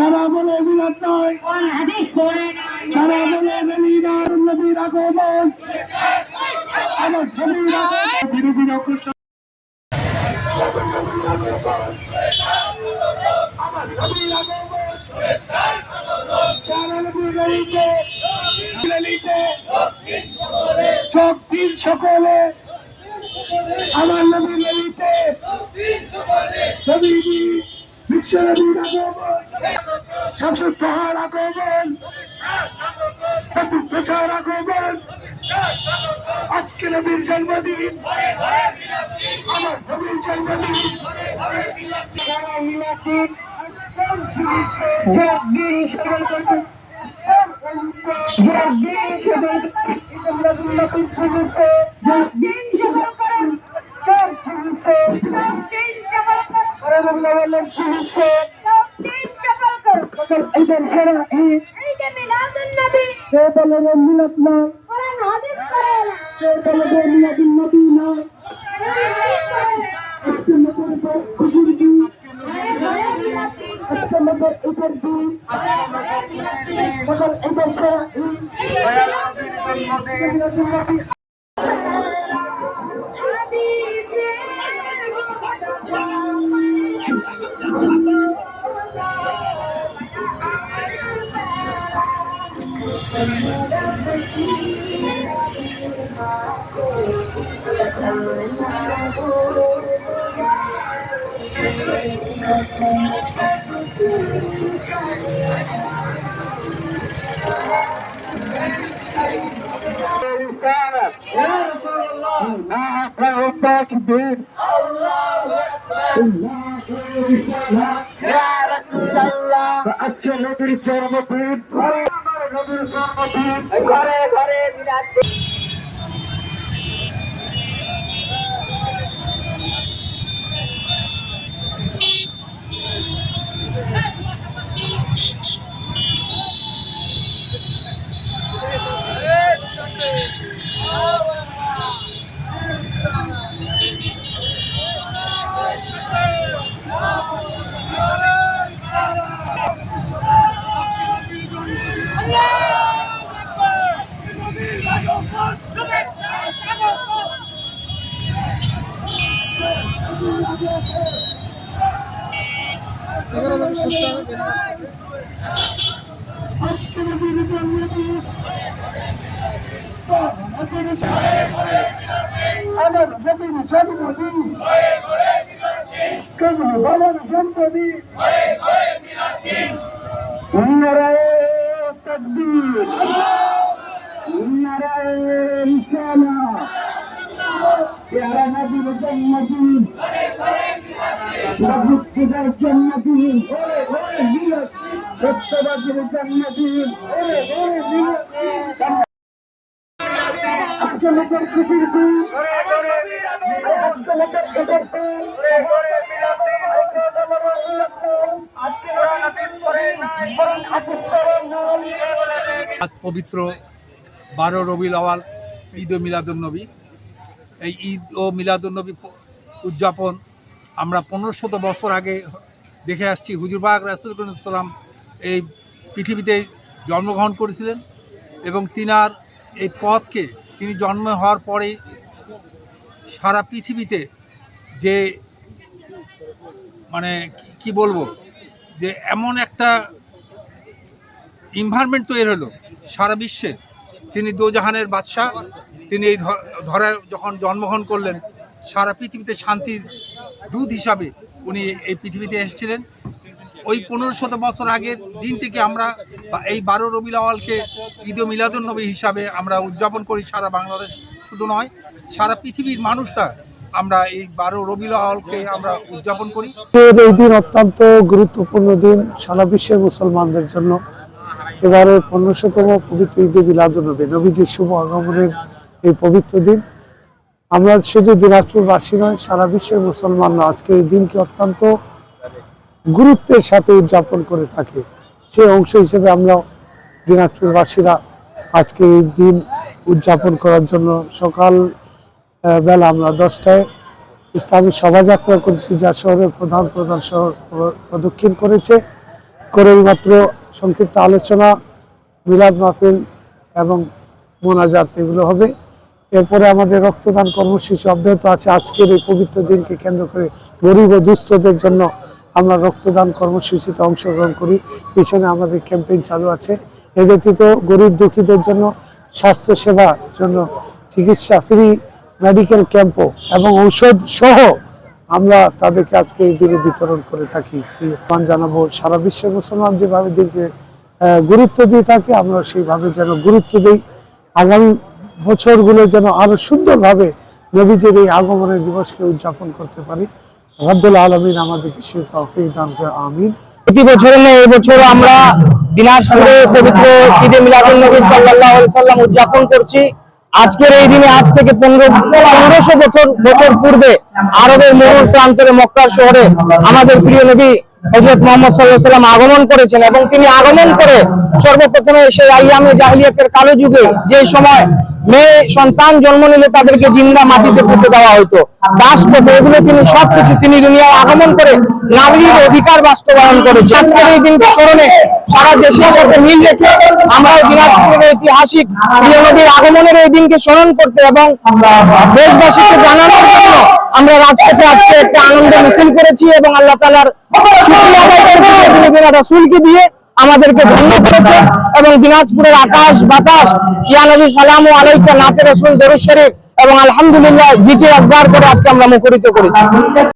সারা বলে বিরাট নয়। সারা বলে নবীর নবীর আগমন। আমার ছবির আমার ছবির আগমন। শক্তির সকলে নবীর বিশ্বনবীর আগমন। শামসুর পাহাড় আগমন প্রচার আগমন। আজকে নবীর জন্মদিন। আমার নবীর জন্মদিন। জগদিন জগদিন সে বলে মিলাদ না সে বলে মিলাদুন নবী না আজকে নবীর খুশির দিন মিলাদ আজকে নবীর ঈদের মিলাদ দিন সকল ঈদের সেরা ঈদ تكبير الله يا رسول الله فأسكن نجري جرم الدين ঘরে ঘরে মিলাদ আমার নবীর জন্মদিন কেবল বাবার জন্মদিন নারায় তকবীর নারায় রিসালা প্যারা নবীর জন্মদিন ওরে ওরে সত্যবাদীর পবিত্র বারো রবিউল আওয়াল ঈদ ও মিলাদুলনবী এই ঈদ ও মিলাদুলনবী উদযাপন আমরা পনেরো শত বছর আগে দেখে আসছি হুজুরবাগ রাসুলাম এই পৃথিবীতে জন্মগ্রহণ করেছিলেন এবং তিনার এই পথকে, তিনি জন্ম হওয়ার পরে সারা পৃথিবীতে যে মানে কি- বলব, যে এমন একটা ইনভায়রনমেন্ট তৈরি হলো সারা বিশ্বে। তিনি দোজাহানের বাদশাহ, তিনি এই ধ- ধরায় যখন জন্মগ্রহণ করলেন, সারা পৃথিবীতে শান্তির দূত হিসাবে উনি এই পৃথিবীতে এসেছিলেন। ওই পনেরো শত বছর আগের দিন থেকে আমরা এই বারো রবিউল আওয়ালকে ঈদ মিলাদুল নবী হিসাবে আমরা উদযাপন করি সারা বাংলাদেশ। শুধু নয়, সারা পৃথিবীর মানুষরা আমরা এই বারো আওয়ালকে আমরা উদযাপন করি। এই দিন অত্যন্ত গুরুত্বপূর্ণ দিন সারা বিশ্বের মুসলমানদের জন্য। এবারে পনেরোশোতম পবিত্র ঈদে বিলাদুনবী নবীজির শুভ আগমনের এই পবিত্র দিন আমরা শুধু দিনাজপুরবাসী নয়, সারা বিশ্বের মুসলমানরা আজকে এই দিনকে অত্যন্ত গুরুত্বের সাথে উদযাপন করে থাকে। সেই অংশ হিসেবে আমরা দিনাজপুরবাসীরা আজকে এই দিন উদযাপন করার জন্য সকাল বেলা আমরা দশটায় ইসলামী শোভাযাত্রা করেছি, যা শহরের প্রধান প্রধান শহর প্র- প্রদক্ষিণ করেছে। করে মাত্র সংক্ষিপ্ত আলোচনা, মিলাদ মাহফিল এবং মোনাজাত এগুলো হবে। এরপরে আমাদের রক্তদান কর্মসূচি অব্যাহত আছে। আজকের এই পবিত্র দিনকে কেন্দ্র করে গরিব ও দুস্থদের জন্য আমরা রক্তদান কর্মসূচিতে অংশগ্রহণ করি। পিছনে আমাদের ক্যাম্পেইন চালু আছে। এ ব্যতীত গরিব দুঃখীদের জন্য স্বাস্থ্য সেবার জন্য চিকিৎসা, ফ্রি মেডিকেল ক্যাম্পও এবং ঔষধ সহ আমরা তাদেরকে আজকে এই দিনে বিতরণ করে থাকি। আহ্বান জানাব, সারা বিশ্বের মুসলমান যেভাবে দিনকে গুরুত্ব দিয়ে থাকে আমরা সেইভাবে যেন গুরুত্ব দিই। আগামী বছরগুলো যেন আরও সুন্দরভাবে নবীজের এই আগমনের দিবসকে উদযাপন করতে পারি। রব্দুল আলমিন আমাদেরকে সে তৌফিক দান করে আমিন। প্রতি বছর নেই এই বছর আমরা দিনাজপুরে পবিত্র ঈদে মিলাদুল নবী সাল্লাল্লাহু আলাইহি সাল্লাম উদযাপন করছি। আজকের এই দিনে আজ থেকে পনেরো, পনেরোশো বছর বছর পূর্বে আরবের মরুর প্রান্তরে মক্কার শহরে আমাদের প্রিয় নবী হজরত মোহাম্মদ সাল্লাহ সাল্লাম আগমন করেছেন এবং তিনি আগমন করে সর্বপ্রথমে সেই আইয়ামে জাহিলিয়াতের কালো যুগে যে সময় মেয়ে সন্তান জন্ম নিলে তাদেরকে জিন্দা মাটিতে পুঁতে দেওয়া হতো। দাসপথ এগুলো তিনি সবকিছু তিনি দুনিয়ায় আগমন করে নারীর অধিকার বাস্তবায়ন করেছে আজকের এই দিনকে স্মরণে সারা দেশের সাথে মিল রেখে আমরা দিনাজপুরের ঐতিহাসিক প্রিয় নবীর আগমনের এই দিনকে স্মরণ করতে এবং দেশবাসীকে জানানোর জন্য আমরা রাজপথে আজকে একটা আনন্দ মিছিল করেছি এবং আল্লাহ তালার শুক্রিয়া দিয়ে আমাদেরকে ধন্য করেছে এবং দিনাজপুরের আকাশ বাতাস ইয়ানবী সালাম আলাইকা, নাতে রসুল দরুদ শরীফ এবং আলহামদুলিল্লাহ জিটি আসবার করে আজকে আমরা মুখরিত করেছি।